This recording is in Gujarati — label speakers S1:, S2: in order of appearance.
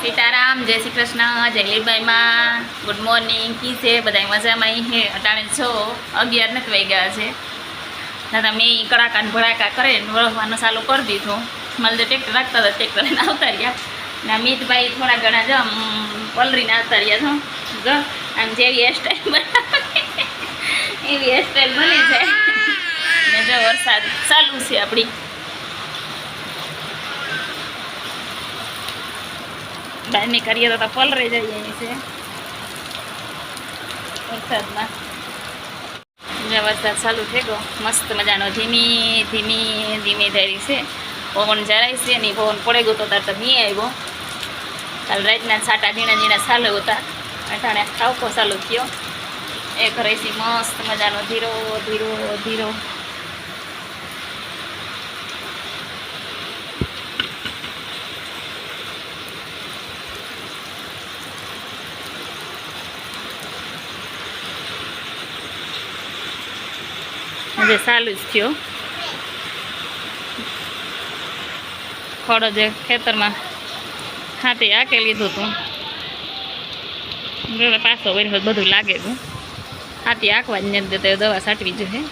S1: સીતારામ, જય શ્રી કૃષ્ણ જયલીભાઈમાં ગુડ મોર્નિંગ કી છે? બધા મજામાં? અહીં હે? અટાણે છો? અગિયાર નથી વાગ્યા છે દાદા, મેં કડાકા ને ભડાકા કરે વળવાનું ચાલુ કરી દીધું. મારે ટ્રેક્ટર રાખતા હતા ટ્રેક્ટર લઈને આવતા રહ્યા. ને અમિતભાઈ થોડા ઘણા જો પલરીને આવતા રહ્યા છો. જો, આમ જેવી હેરસ્ટાઈલ બનાવે એવી હેરસ્ટાઈલ બની છે ને જો વરસાદ ચાલુ છે આપણી. બહારની કરીએ તો તો પલરે જઈએ અહીં છે વરસાદમાં વરસાદ ચાલુ થઈ ગયો મસ્ત મજાનો ધીમી ધીમી ધીમી ધારી છે પવન જરાય છે નહીં પવન પડે ગયો તો તાર તો નહીં આવ્યો કાલ રાતના છાટા ઝીણા ઝીણા ચાલુ હતા અટાણે ખાવકો ચાલુ થયો એ છે મસ્ત મજાનો ધીરો ધીરો ધીરો જે સારું જ થયો. ખોડો જે ખેતરમાં હાથે આકે લીધું હતું. હવે પાછો વર્યો બધું લાગે હતું હાથી આંકવા જ નથી દેતા દવા છાંટવી જોઈએ